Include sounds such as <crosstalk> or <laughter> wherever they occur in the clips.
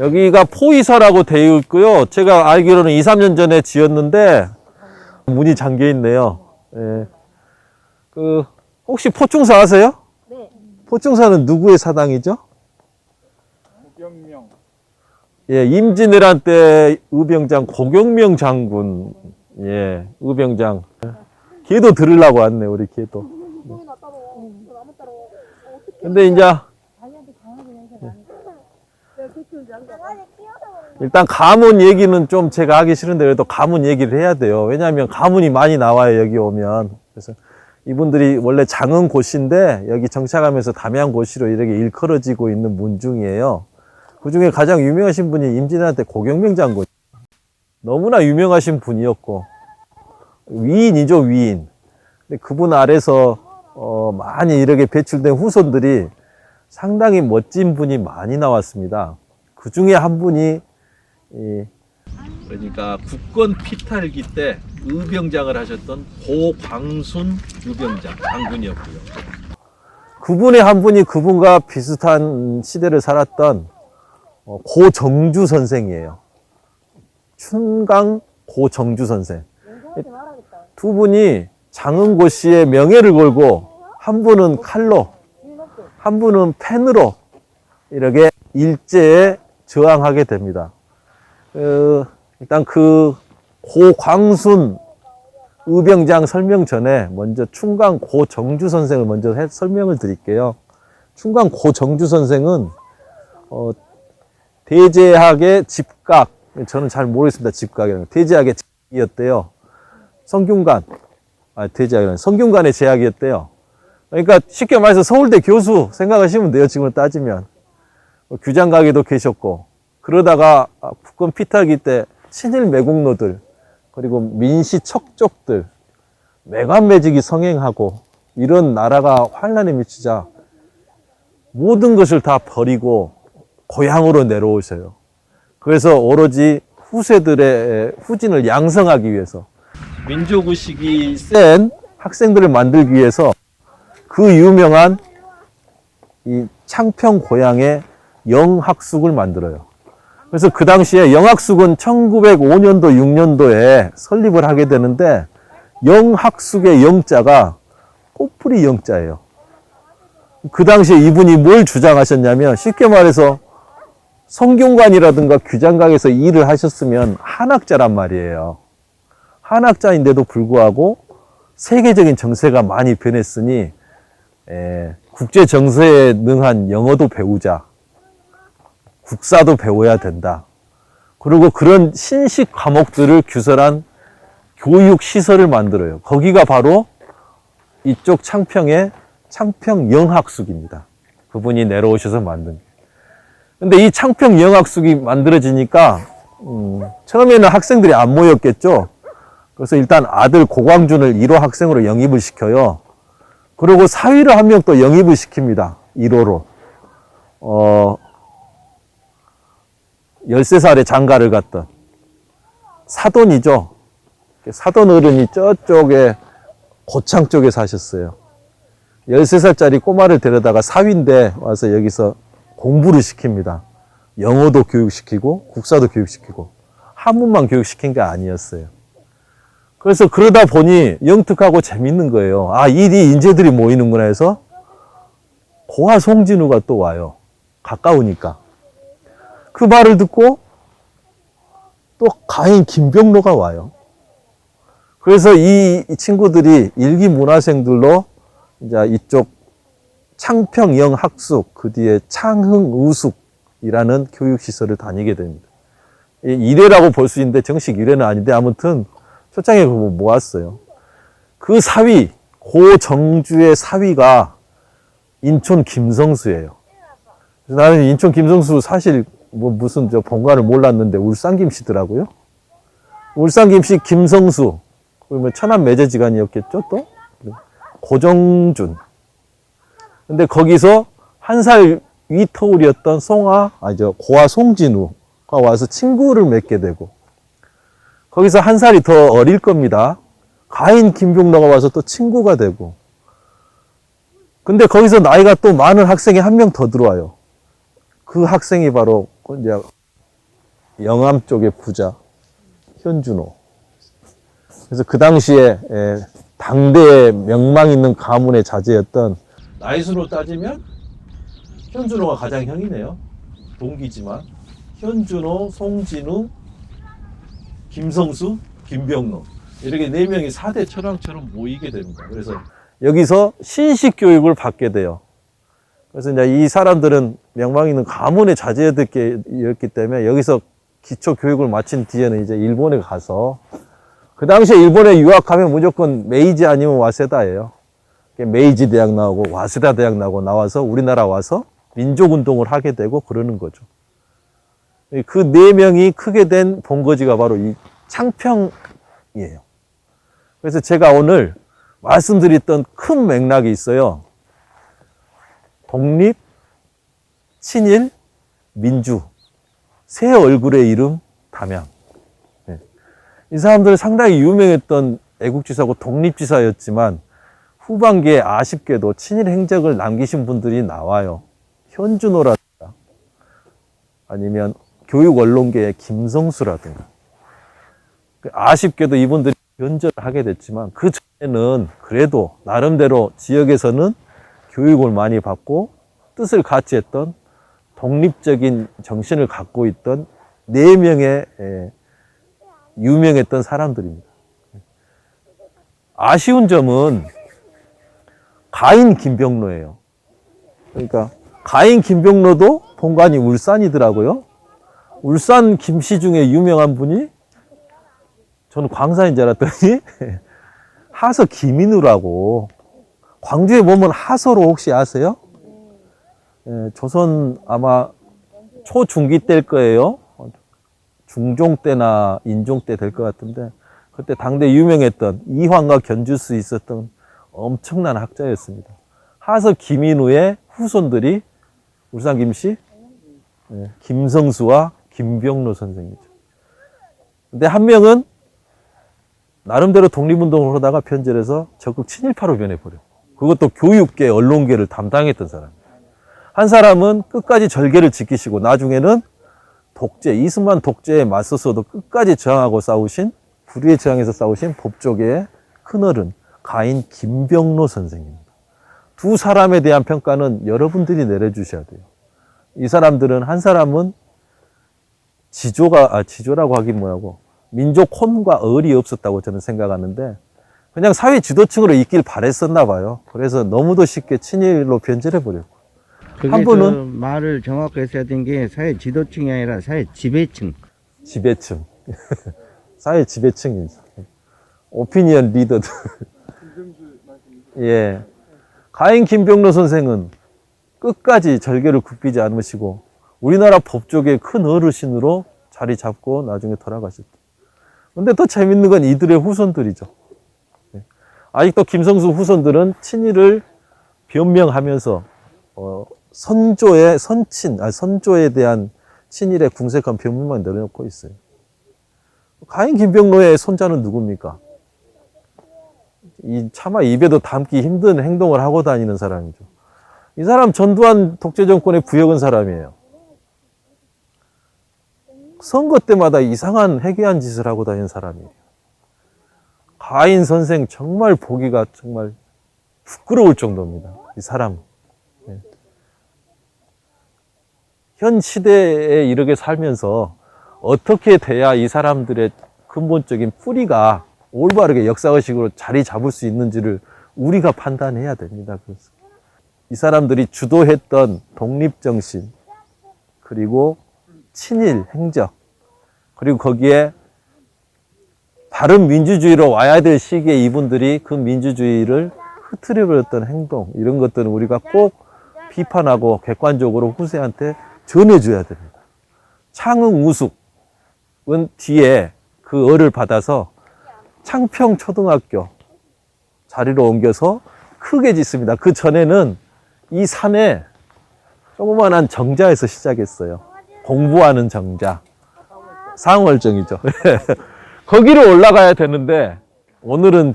여기가 포이사라고 되어 있고요. 제가 알기로는 2, 3년 전에 지었는데 문이 잠겨 있네요. 예. 그 혹시 포충사 아세요? 네. 포충사는 누구의 사당이죠? 고경명 예, 임진왜란 때 의병장 고경명 장군. 예, 의병장. 걔도 들으려고 왔네, 우리. 어떻게 근데 이제 자기한테 강아지 냄새 나니까. 일단 가문 얘기는 좀 제가 하기 싫은데 그래도 가문 얘기를 해야 돼요. 왜냐하면 가문이 많이 나와요 여기 오면. 그래서 이분들이 원래 장흥 고시인데 여기 정착하면서 담양 고시로 이렇게 일컬어지고 있는 문 중이에요. 그 중에 가장 유명하신 분이 임진왜란 때 고경명 장군. 너무나 유명하신 분이었고 위인이죠 위인. 근데 그분 아래서 어, 많이 이렇게 배출된 후손들이 상당히 멋진 분이 많이 나왔습니다. 그 중에 한 분이 이 그러니까 국권 피탈기 때 의병장을 하셨던 고광순 의병장 장군이었고요. 그분의 한 분이 그분과 비슷한 시대를 살았던 어, 고정주 선생이에요. 춘강 고정주 선생. 두 분이 장흥고 씨의 명예를 걸고 한 분은 칼로. 한 분은 펜으로 이렇게 일제에 저항하게 됩니다. 어, 일단 그 고광순 의병장 설명 전에 먼저 충강 고정주 선생을 먼저 해- 설명을 드릴게요. 충강 고정주 선생은 어, 대제학의 집각, 저는 잘 모르겠습니다. 집각이라는 거. 대제학의 집이었대요. 성균관, 아, 대제학이라는 성균관의 제학이었대요. 그러니까 쉽게 말해서 서울대 교수 생각하시면 돼요. 지금을 따지면. 뭐 규장각에도 계셨고 그러다가 아, 국권 피타기 때 친일 매국노들 그리고 민시 척족들 매관매직이 성행하고 이런 나라가 환란에 미치자 모든 것을 다 버리고 고향으로 내려오셔요. 그래서 오로지 후세들의 후진을 양성하기 위해서 민족 의식이 센 학생들을 만들기 위해서 그 유명한 이 창평 고향의 영학숙을 만들어요. 그래서 그 당시에 영학숙은 1905년도, 6년도에 설립을 하게 되는데 영학숙의 영자가 꽃뿌리 영자예요. 그 당시에 이분이 뭘 주장하셨냐면 쉽게 말해서 성균관이라든가 규장각에서 일을 하셨으면 한학자란 말이에요. 한학자인데도 불구하고 세계적인 정세가 많이 변했으니 에, 국제 정세에 능한 영어도 배우자. 국사도 배워야 된다. 그리고 그런 신식 과목들을 규설한 교육 시설을 만들어요. 거기가 바로 이쪽 창평의 창평 영학숙입니다. 그분이 내려오셔서 만든. 근데 이 창평 영학숙이 만들어지니까 음, 처음에는 학생들이 안 모였겠죠. 그래서 일단 아들 고광준을 1호 학생으로 영입을 시켜요. 그리고 사위를 한 명 또 영입을 시킵니다. 1호로. 어, 13살에 장가를 갔던 사돈이죠. 사돈 어른이 저쪽에 고창 쪽에 사셨어요. 13살짜리 꼬마를 데려다가 사위인데 와서 여기서 공부를 시킵니다. 영어도 교육시키고 국사도 교육시키고 한문만 교육시킨 게 아니었어요. 그래서 그러다 보니 영특하고 재밌는 거예요. 아, 이리 인재들이 모이는구나 해서 고아 송진우가 또 와요. 가까우니까. 그 말을 듣고 또 가인 김병로가 와요. 그래서 이, 이 친구들이 일기 문화생들로 이제 이쪽 창평영 학숙, 그 뒤에 창흥 우숙이라는 교육시설을 다니게 됩니다. 이 일회라고 볼 수 있는데 정식 일회는 아닌데 아무튼 초창에 모았어요. 그 사위, 고 정주의 사위가 인촌 김성수예요. 나는 인촌 김성수 사실 뭐 무슨 저 본관을 몰랐는데 울산 김씨더라고요. 울산 김씨 김성수 그러면 천안 매제지간이었겠죠 또 고정준. 근데 거기서 한 살 위터울이었던 송아 아저 고아 송진우가 와서 친구를 맺게 되고 거기서 한 살이 더 어릴 겁니다. 가인 김병로가 와서 또 친구가 되고 근데 거기서 나이가 또 많은 학생이 한 명 더 들어와요. 그 학생이 바로 이제 영암 쪽의 부자 현준호. 그래서 그 당시에 에, 당대의 명망 있는 가문의 자제였던 나이수로 따지면 현준호가 가장 형이네요. 동기지만 현준호, 송진우, 김성수, 김병로 이렇게 네 명이 4대 철왕처럼 모이게 됩니다. 그래서 여기서 신식 교육을 받게 돼요. 그래서 이제 이 사람들은 명망 있는 가문의 자제였기 때문에 여기서 기초 교육을 마친 뒤에는 이제 일본에 가서 그 당시에 일본에 유학하면 무조건 메이지 아니면 와세다예요. 메이지 대학 나오고 와세다 대학 나오고 나와서 우리나라 와서 민족 운동을 하게 되고 그러는 거죠. 그 네 명이 크게 된 본거지가 바로 이 창평이에요. 그래서 제가 오늘 말씀드렸던 큰 맥락이 있어요. 독립, 친일, 민주. 새 얼굴의 이름, 담양. 네. 이 사람들 상당히 유명했던 애국지사고 독립지사였지만 후반기에 아쉽게도 친일 행적을 남기신 분들이 나와요. 현준호라든가 아니면 교육 언론계의 김성수라든가 아쉽게도 이분들이 변절을 하게 됐지만 그 전에는 그래도 나름대로 지역에서는 교육을 많이 받고 뜻을 같이 했던 독립적인 정신을 갖고 있던 네 명의 에, 유명했던 사람들입니다. 아쉬운 점은 가인 김병로예요. 그러니까 가인 김병로도 본관이 울산이더라고요. 울산 김씨 중에 유명한 분이 저는 광산인 줄 알았더니 <laughs> 하서 김인우라고 광주에 보면 하서로 혹시 아세요? 예, 조선 아마 초중기 때일 거예요. 중종 때나 인종 때 될 것 같은데 그때 당대 유명했던 이황과 견줄 수 있었던 엄청난 학자였습니다. 하서 김인우의 후손들이 울산 김씨 예, 김성수와 김병로 선생이죠. 근데 한 명은 나름대로 독립운동을 하다가 편절해서 적극 친일파로 변해버렸고 그것도 교육계, 언론계를 담당했던 사람. 한 사람은 끝까지 절개를 지키시고 나중에는 독재, 이승만 독재에 맞서서도 끝까지 저항하고 싸우신 불의에 저항해서 싸우신 법조계의 큰어른 가인 김병로 선생입니다. 두 사람에 대한 평가는 여러분들이 내려주셔야 돼요. 이 사람들은 한 사람은 지조가 아 지조라고 하긴 뭐라고 민족 혼과 을이 없었다고 저는 생각하는데 그냥 사회 지도층으로 있길 바랬었나 봐요. 그래서 너무도 쉽게 친일로 변절해 버렸고 한저 분은- 말을 정확히 했어야 된게 사회 지도층이 아니라 사회 지배층. 지배층 <laughs> 사회 지배층이죠. 오피니언 리더들. 예. 가인 김병로 선생은 끝까지 절개를 굽히지 않으시고 우리나라 법조계의 큰 어르신으로 자리 잡고 나중에 돌아가셨다. 근데 더 재밌는 건 이들의 후손들이죠. 예. 아직도 김성수 후손들은 친일을 변명하면서 어, 선조의 선친, 아 선조에 대한 친일의 궁색한 변명만 내려놓고 있어요. 가인 김병로의 손자는 누굽니까? 이 차마 입에도 담기 힘든 행동을 하고 다니는 사람이죠. 이 사람 전두환 독재 정권의 부역은 사람이에요. 선거 때마다 이상한 해괴한 짓을 하고 다니는 사람이에요. 가인 선생 정말 보기가 정말 부끄러울 정도입니다. 이 사람. 예. 현 시대에 이렇게 살면서 어떻게 돼야 이 사람들의 근본적인 뿌리가 올바르게 역사의식으로 자리 잡을 수 있는지를 우리가 판단해야 됩니다. 그래서 이 사람들이 주도했던 독립정신, 그리고 친일 행적, 그리고 거기에 바른 민주주의로 와야 될 시기에 이분들이 그 민주주의를 흐트려 버렸던 행동, 이런 것들은 우리가 꼭 비판하고 객관적으로 후세한테 전해줘야 됩니다. 창흥 우숙은 뒤에 그 어를 받아서 창평 초등학교 자리로 옮겨서 크게 짓습니다. 그 전에는 이 산에 조그만한 정자에서 시작했어요. 공부하는 정자. 상월정이죠. <laughs> 거기로 올라가야 되는데 오늘은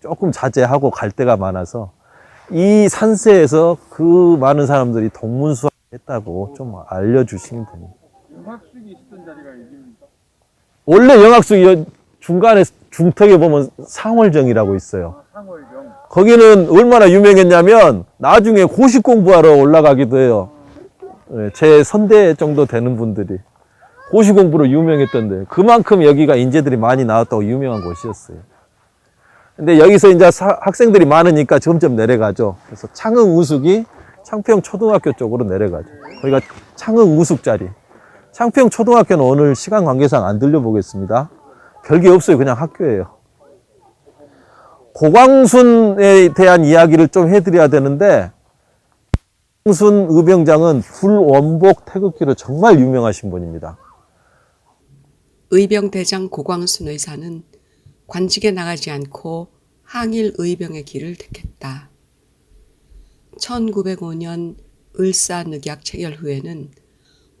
조금 자제하고 갈 데가 많아서 이 산세에서 그 많은 사람들이 동문수학했다고 좀 알려주시면 됩니다. 음악숙이 있었던 원래 영악수 여- 중간에 중턱에 보면 상월정이라고 있어요. 거기는 얼마나 유명했냐면 나중에 고시 공부하러 올라가기도 해요. 예, 제 선대 정도 되는 분들이 고시 공부로 유명했던데 그만큼 여기가 인재들이 많이 나왔다고 유명한 곳이었어요. 근데 여기서 이제 사- 학생들이 많으니까 점점 내려가죠. 그래서 창흥 우숙이 창평 초등학교 쪽으로 내려가죠. 거기가 창흥 우숙 자리. 창평 초등학교는 오늘 시간 관계상 안 들려보겠습니다. 별게 없어요. 그냥 학교예요. 고광순에 대한 이야기를 좀 해드려야 되는데, 고광순 의병장은 불원복 태극기로 정말 유명하신 분입니다. 의병대장 고광순 의사는 관직에 나가지 않고 항일 의병의 길을 택했다. 1905년 을사 늑약 체결 후에는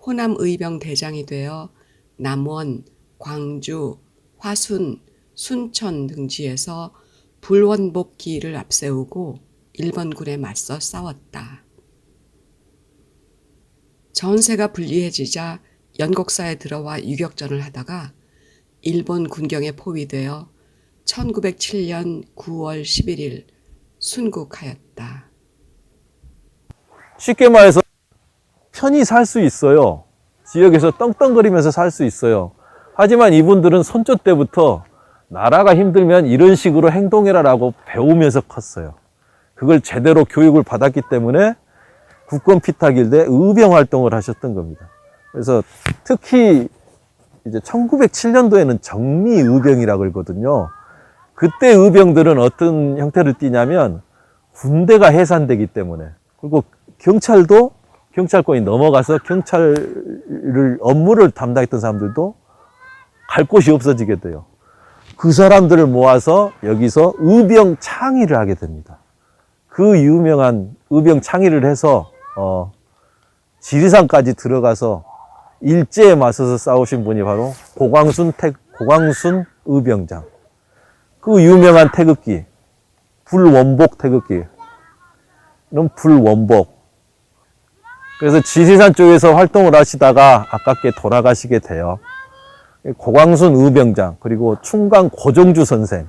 호남 의병 대장이 되어 남원, 광주, 화순, 순천 등지에서 불원복 기를 앞세우고 일본군에 맞서 싸웠다. 전세가 불리해지자 연곡사에 들어와 유격전을 하다가 일본 군경에 포위되어 1907년 9월 11일 순국하였다. 쉽게 말해서 편히 살 수 있어요. 지역에서 떵떵거리면서 살 수 있어요. 하지만 이분들은 선조 때부터 나라가 힘들면 이런 식으로 행동해라라고 배우면서 컸어요. 그걸 제대로 교육을 받았기 때문에 국권 피탁일대 의병 활동을 하셨던 겁니다. 그래서 특히 이제 1907년도에는 정리 의병이라고 그러거든요. 그때 의병들은 어떤 형태를 띠냐면 군대가 해산되기 때문에 그리고 경찰도 경찰권이 넘어가서 경찰을 업무를 담당했던 사람들도 갈 곳이 없어지게 돼요. 그 사람들을 모아서 여기서 의병 창의를 하게 됩니다. 그 유명한 의병 창의를 해서 어, 지리산까지 들어가서 일제에 맞서서 싸우신 분이 바로 고광순 태, 고광순 의병장. 그 유명한 태극기, 불원복 태극기. 는 불원복. 그래서 지리산 쪽에서 활동을 하시다가 아깝게 돌아가시게 돼요. 고광순 의병장, 그리고 충강 고정주 선생.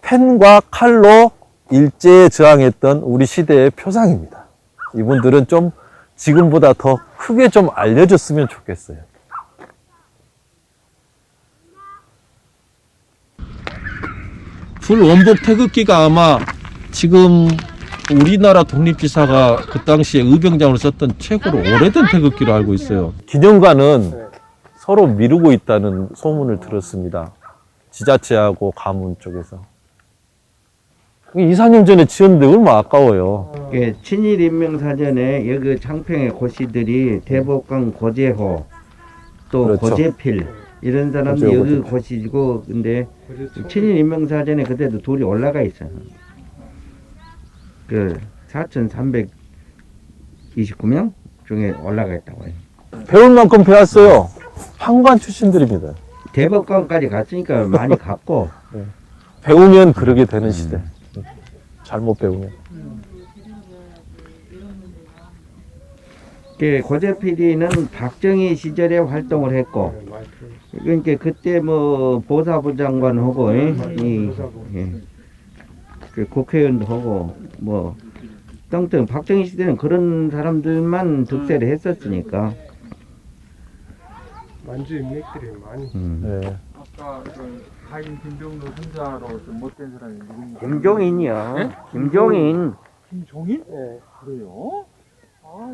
펜과 칼로 일제에 저항했던 우리 시대의 표상입니다. 이분들은 좀 지금보다 더 크게 좀 알려졌으면 좋겠어요. 불원복 태극기가 아마 지금 우리나라 독립지사가 그 당시에 의병장으로 썼던 최고로 오래된 태극기로 알고 있어요. 기념관은 서로 미루고 있다는 소문을 들었습니다. 지자체하고 가문 쪽에서. 2, 4년 전에 지었는데 얼마나 아까워요. 그 친일 인명 사전에 여기 창평의 고시들이 대법관 고재호 또 그렇죠. 고재필 이런 사람들이 고재호, 여기 고재필. 고시고 근데 친일 인명 사전에 그때도 둘이 올라가 있어요. 그 4,329명 중에 올라가 있다고 해요. 배울 만큼 배웠어요. 판관 출신들입니다. 대법관까지 갔으니까 많이 갔고 배우면 그러게 되는 시대. 잘못 배우면. 그 고재필이는 박정희 시절에 활동을 했고 그러니까 그때 뭐 보사부 장관하고 예, 이, 예. 그 국회의원도 하고 뭐 등등 박정희 시대는 그런 사람들만 득세를 했었으니까 만주 인맥들이 많이 음. 네. 아까 그 하인 김병로 손자로 좀 못된 사람이 누굽니까? 김종인이요 네? 김종인 김종인? 네. 그래요?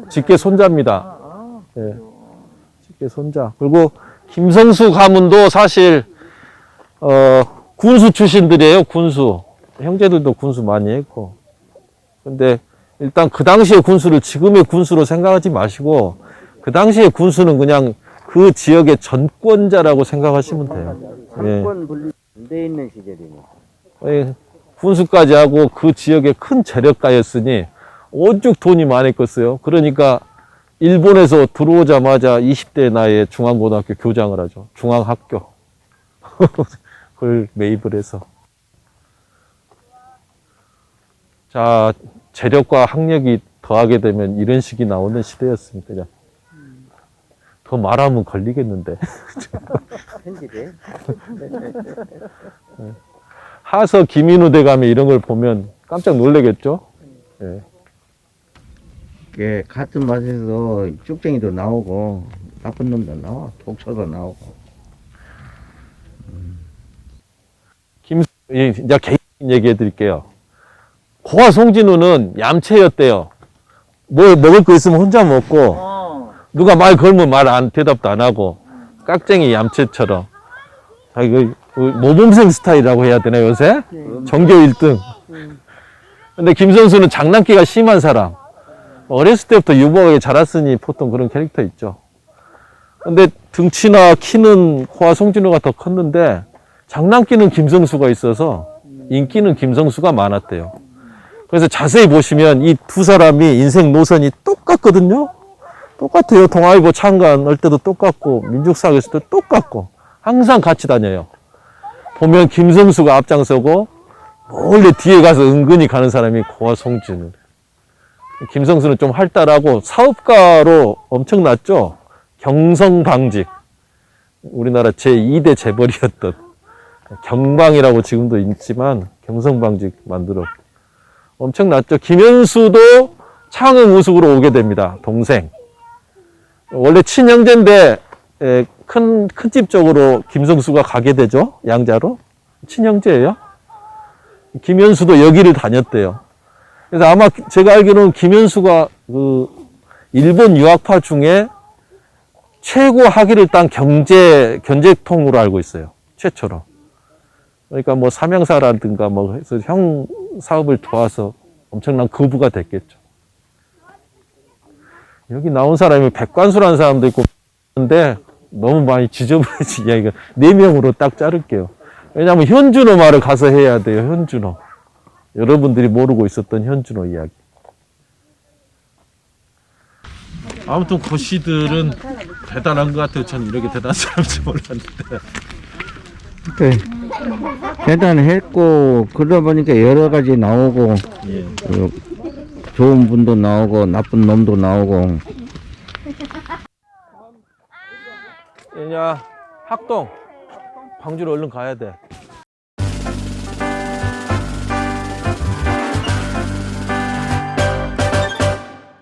직계 손자입니다. 아, 예. 그래요. 직계 손자. 그리고 김성수 가문도 사실 어, 군수 출신들이에요. 군수. 형제들도 군수 많이 했고. 근데 일단 그 당시의 군수를 지금의 군수로 생각하지 마시고 그 당시의 군수는 그냥 그 지역의 전권자라고 생각하시면 돼요. 예. 상권 분리 안 돼 있는 시절이니까 예, 군수까지 하고 그 지역의 큰 재력가였으니 오죽 돈이 많았겠어요. 그러니까 일본에서 들어오자마자 20대 나이에 중앙고등학교 교장을 하죠. 중앙학교. <laughs> 그걸 매입을 해서. 자, 재력과 학력이 더하게 되면 이런 식이 나오는 시대였습니다. 더 말하면 걸리겠는데. 편집에 하서 김인우 대감이 이런 걸 보면 깜짝 놀라겠죠? 예. 예, 같은 맛에서 쭉쟁이도 나오고 나쁜 놈도 나와 독초도 나오고 김, 이, 이제 개인 얘기해 드릴게요. 고아 송진우는 얌체였대요. 뭐 먹을 거 있으면 혼자 먹고 누가 말 걸면 말 안 대답도 안 하고 깍쟁이 얌체처럼 자기 그, 그 모범생 스타일이라고 해야 되나 요새 전교 1등. 근데 김 선수는 장난기가 심한 사람. 어렸을 때부터 유머하게 자랐으니 보통 그런 캐릭터 있죠. 근데 등치나 키는 고아 송진우가 더 컸는데 장난기는 김성수가 있어서 인기는 김성수가 많았대요. 그래서 자세히 보시면 이 두 사람이 인생 노선이 똑같거든요. 똑같아요. 동아일보 창간 할 때도 똑같고 민족사학에 있을 때 똑같고 항상 같이 다녀요. 보면 김성수가 앞장서고 몰래 뒤에 가서 은근히 가는 사람이 고아 송진우. 김성수는 좀 활달하고 사업가로 엄청났죠. 경성방직. 우리나라 제2대 재벌이었던 경방이라고 지금도 있지만 경성방직 만들어 엄청났죠. 김현수도 창흥 우숙으로 오게 됩니다. 동생. 원래 친형제인데 에, 큰, 큰 집 쪽으로 김성수가 가게 되죠. 양자로. 친형제예요. 김현수도 여기를 다녔대요. 그래서 아마 제가 알기로는 김현수가 그 일본 유학파 중에 최고 학위를 딴 경제 견제통으로 알고 있어요. 최초로. 그러니까 뭐 삼양사라든가 뭐 해서 형 사업을 도와서 엄청난 거부가 됐겠죠. 여기 나온 사람이 백관수라는 사람도 있고 근데 너무 많이 지저분해진 <laughs> 이야기가 네 명으로 딱 자를게요. 왜냐하면 현준호 말을 가서 해야 돼요. 현준호. 여러분들이 모르고 있었던 현준호 이야기. 아무튼 고시들은 대단한 것 같아요. 저는 이렇게 대단한 사람인지 몰랐는데. 네. 대단했고 그러다 보니까 여러 가지 나오고 예. 그 좋은 분도 나오고 나쁜 놈도 나오고 얘냐 학동 광주로 얼른 가야 돼.